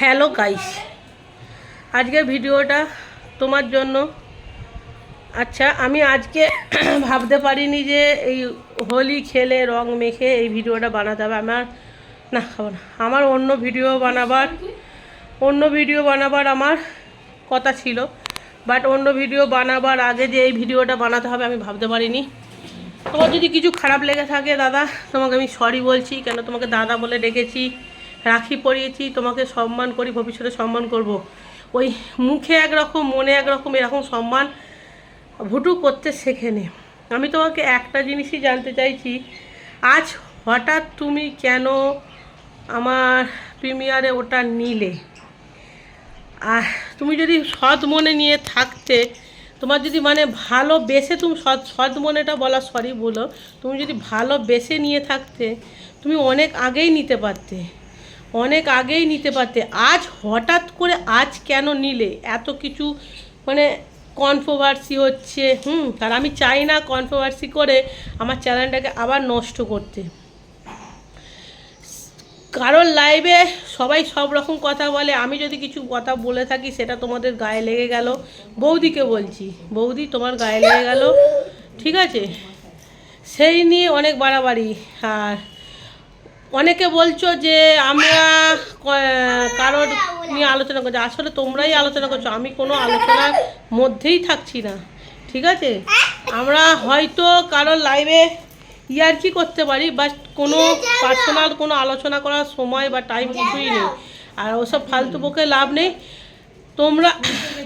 Hello guys. আজকের ভিডিওটা তোমার জন্য। আচ্ছা আমি আজকে ভাবতে পারিনি যে এই হোলি খেলে রং মেখে এই ভিডিওটা বানাতে হবে। আমার না, খাব না। আমার অন্য ভিডিও বানাবার, অন্য ভিডিও বানাবার আমার কথা ছিল। বাট অন্য ভিডিও বানাবার আগে যে এই ভিডিওটা বানাতে হবে আমি ভাবতে পারিনি। তোমার যদি কিছু খারাপ লেগে থাকে দাদা, তোমাকে আমি সরি বলছি। কেন? তোমাকে দাদা বলে ডেকেছি। রাখি পরিয়েছি, তোমাকে সম্মান করি, ভবিষ্যতে সম্মান করব। ওই মুখে একরকম, মনে একরকম এরকম সম্মান ভুটু করতে শেখে নে আমি তোমাকে একটা জিনিসই জানতে চাইছি, আজ হঠাৎ তুমি কেন আমার প্রিমিয়ারে ওটা নিলে? আর তুমি যদি সৎ মনে নিয়ে থাকতে, তোমার যদি মানে ভালোবেসে তুমি সৎ সৎ মনেটা বলা সরি বলো, তুমি যদি ভালো ভালোবেসে নিয়ে থাকতে, তুমি অনেক আগেই নিতে পারতে। অনেক আগেই নিতে পারতে। আজ হঠাৎ করে আজ কেন নিলে? এত কিছু মানে কন্ট্রোভার্সি হচ্ছে। হুম, আর আমি চাই না কন্ট্রোভার্সি করে আমার চ্যানেলটাকে আবার নষ্ট করতে। কারোর লাইভে সবাই সব রকম কথা বলে। আমি যদি কিছু কথা বলে থাকি, সেটা তোমাদের গায়ে লেগে গেল। বৌদিকে বলছি, বৌদি তোমার গায়ে লেগে গেল। ঠিক আছে? সেই নিয়ে অনেক বাড়াবাড়ি। আর অনেকে বলছো যে আমরা কারোর নিয়ে আলোচনা করছি। আসলে তোমরাই আলোচনা করছ, আমি কোনো আলোচনার মধ্যেই থাকছি না, ঠিক আছে? আমরা হয়তো কারোর লাইভে ইয়ার কি করতে পারি বাট কোনো পার্সোনাল কোনো আলোচনা করার সময় বা টাইম কিছুই নেই। আর ওসব ফালতু বকে লাভ নেই। তোমরা,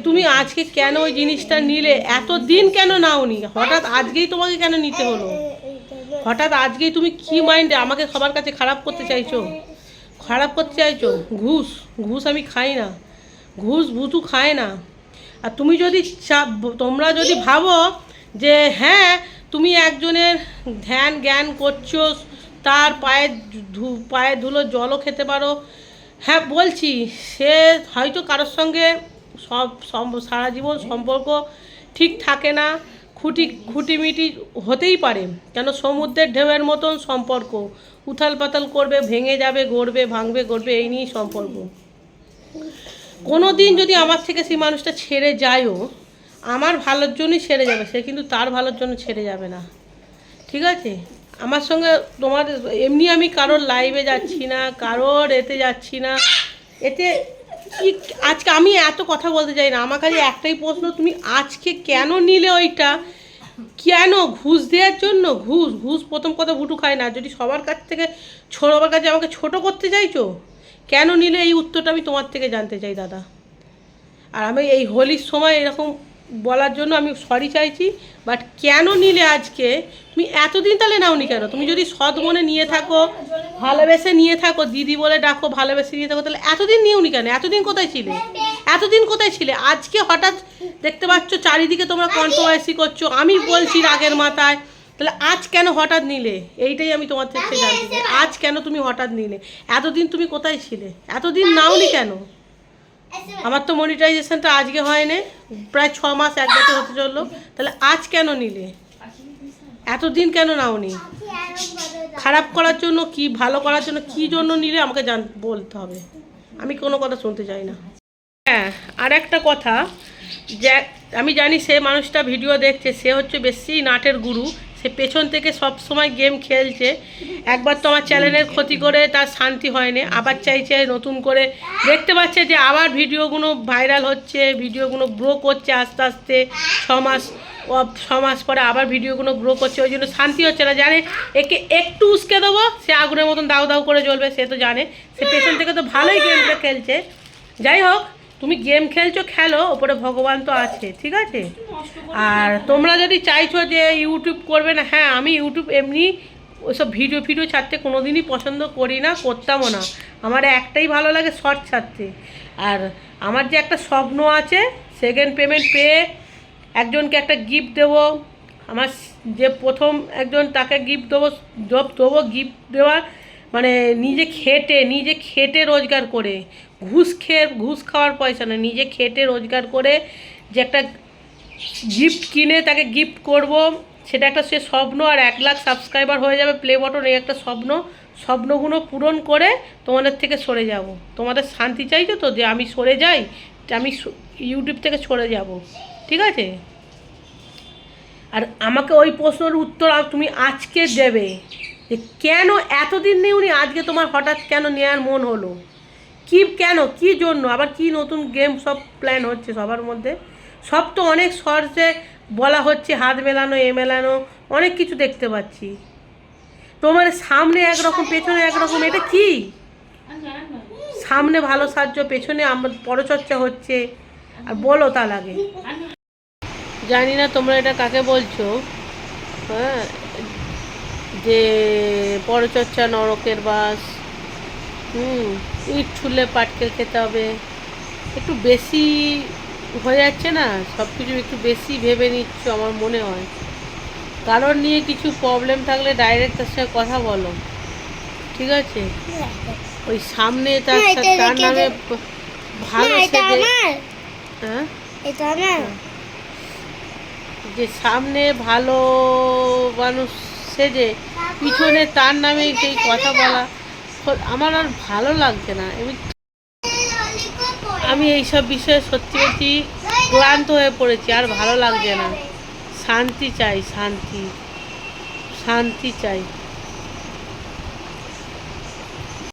তুমি আজকে কেন ওই জিনিসটা নিলে? এত দিন কেন নাওনি? হঠাৎ আজকেই তোমাকে কেন নিতে হলো? হঠাৎ আজকেই তুমি কি মাইন্ডে আমাকে সবার কাছে খারাপ করতে চাইছো? খারাপ করতে চাইছো? ঘুষ ঘুষ আমি খাই না। ঘুষ, ভুতু খায় না। আর তুমি যদি তোমরা যদি ভাবো যে হ্যাঁ তুমি একজনের ধ্যান জ্ঞান করছ, তার পায়ের ধু- পায়ের ধুলো, জলও খেতে পারো। হ্যাঁ বলছি, সে হয়তো কারোর সঙ্গে সব সারা জীবন সম্পর্ক ঠিক থাকে না। খুঁটি খুঁটিমিটি হতেই পারে, কেন সমুদ্রের ঢেউয়ের মতন সম্পর্ক? উথাল পাতাল করবে, ভেঙে যাবে, গড়বে, ভাঙবে, গড়বে, এই নিয়েই সম্পর্ক। কোনো দিন যদি আমার থেকে সেই মানুষটা ছেড়ে যায়ও, আমার ভালোর জন্যই ছেড়ে যাবে, সে কিন্তু তার ভালোর জন্য ছেড়ে যাবে না। ঠিক আছে? আমার সঙ্গে তোমার, এমনি আমি কারোর লাইভে যাচ্ছি না, কারোর এতে যাচ্ছি না। এতে আজকে আমি এত কথা বলতে চাই না। আমার কাছে একটাই প্রশ্ন, তুমি আজকে কেন নিলে ওইটা? কেন ঘুষ দেওয়ার জন্য? ঘুষ ঘুষ প্রথম কথা ভুটু খায় না। যদি সবার কাছ থেকে সবার কাছে আমাকে ছোট করতে চাইছো, কেন নিলে? এই উত্তরটা আমি তোমার থেকে জানতে চাই, দাদা। আর আমি এই হোলির সময় এরকম বলার জন্য আমি সরি চাইছি বাট কেন নিলে আজকে? তুমি এতদিন তাহলে নাওনি কেন? তুমি যদি সৎ মনে নিয়ে থাকো ভালোবেসে নিয়ে থাকো দিদি বলে ডাকো ভালোবেসে নিয়ে থাকো তাহলে এতদিন নিওনি কেন? এতদিন কোথায় ছিলে? এতদিন কোথায় ছিলে? আজকে হঠাৎ দেখতে পাচ্ছ চারিদিকে তোমরা কন্ট্রোভার্সি করছ আমি বলছি রাগের মাথায় তাহলে আজ কেন হঠাৎ নিলে? এইটাই আমি তোমার থেকে জানতে আজ কেন তুমি হঠাৎ নিলে? এতদিন তুমি কোথায় ছিলে? এতদিন নাওনি কেন? আমার তো মনিটাইজেশনটা আজকে হয়নি, প্রায় ছ মাস এক বছর হতে চলল। তাহলে আজ কেন নিলে? এতদিন কেন নাওনি? খারাপ করার জন্য কি, ভালো করার জন্য কি জন্য নিলে আমাকে জান, বলতে হবে। আমি কোনো কথা শুনতে চাই না। হ্যাঁ আর একটা কথা, যে, আমি জানি সে মানুষটা ভিডিও দেখছে, সে হচ্ছে বেশি নাটের গুরু। সে পেছন থেকে সব সময় গেম খেলছে। একবার তো আমার চ্যানেলের ক্ষতি করে তার শান্তি হয়নি, আবার চাইছে নতুন করে। দেখতে পাচ্ছে যে আবার ভিডিওগুলো ভাইরাল হচ্ছে, ভিডিওগুলো গ্রো করছে আস্তে আস্তে, ছ মাস ছ মাস পরে আবার ভিডিওগুলো গ্রো করছে, ওই জন্য শান্তি হচ্ছে না। জানে, একে একটু উস্কে দেবো, সে আগুনের মতন দাউ দাউ করে জ্বলবে, সে তো জানে। সে পেছন থেকে তো ভালোই গেমটা খেলছে। যাই হোক, তুমি গেম খেলছো, খেলো, ওপরে ভগবান তো আছে, ঠিক আছে? আর তোমরা যদি চাইছো যে ইউটিউব করবে না হ্যাঁ আমি ইউটিউব এমনি ওইসব ভিডিও ফিডিও ছাড়তে কোনো দিনই পছন্দ করি না করতামও না। আমার একটাই ভালো লাগে শর্ট ছাড়তে। আর আমার যে একটা স্বপ্ন আছে সেকেন্ড পেমেন্ট পেয়ে একজনকে একটা গিফট দেবো। আমার যে প্রথম একজন তাকে গিফট দেবো জব দেবো গিফট দেওয়ার মানে নিজে খেটে নিজে খেটে রোজগার করে। ঘুষ খেয়ে ঘুষ খাওয়ার পয়সা না নিজে খেটে রোজগার করে যে একটা গিফট কিনে তাকে গিফট করব। সেটা একটা সে স্বপ্ন, আর এক লাখ সাবস্ক্রাইবার হয়ে যাবে প্লে বটন এই একটা স্বপ্ন। স্বপ্নগুলো পূরণ করে তোমাদের থেকে সরে যাব। তোমাদের শান্তি চাইছো তো যে আমি সরে যাই? আমি ইউটিউব থেকে সরে যাব। ঠিক আছে? আর আমাকে ওই প্রশ্নের উত্তর তুমি আজকে দেবে। যে কেন এতদিন নেই উনি আজকে তোমার হঠাৎ কেন নেওয়ার মন হলো? কি কেন? কি জন্য? আবার কি নতুন গেম সব প্ল্যান হচ্ছে সবার মধ্যে? সব তো অনেক সর্ষে বলা হচ্ছে, হাত মেলানো, এ মেলানো, অনেক কিছু দেখতে পাচ্ছি। তোমার সামনে একরকম, পেছনে একরকম, এটা কি? সামনে ভালো সাহায্য, পেছনে আমার পরচর্চা হচ্ছে। আর বলো তা লাগে জানি না তোমরা এটা কাকে বলছো। হ্যাঁ যে পরচর্চা নরকের বাস। হুম, ইট ছুলে পাটকেল খেতে হবে। একটু বেশি হয়ে যাচ্ছে না সব কিছু একটু বেশি ভেবে নিচ্ছ আমার মনে হয়। কারোর নিয়ে কিছু প্রবলেম থাকলে ডাইরেক্ট তার সঙ্গে কথা বলো। ঠিক আছে? ওই সামনে তার তার নামে ভালো হ্যাঁ? যে সামনে ভালো মানুষ সেজে পিছনে তার নামে সেই কথা বলা আমার আর ভালো লাগছে না। আমি আমি এইসব বিষয়ে সত্যি সত্যি ক্লান্ত হয়ে পড়েছি, আর ভালো লাগছে না। শান্তি চাই, শান্তি। শান্তি চাই।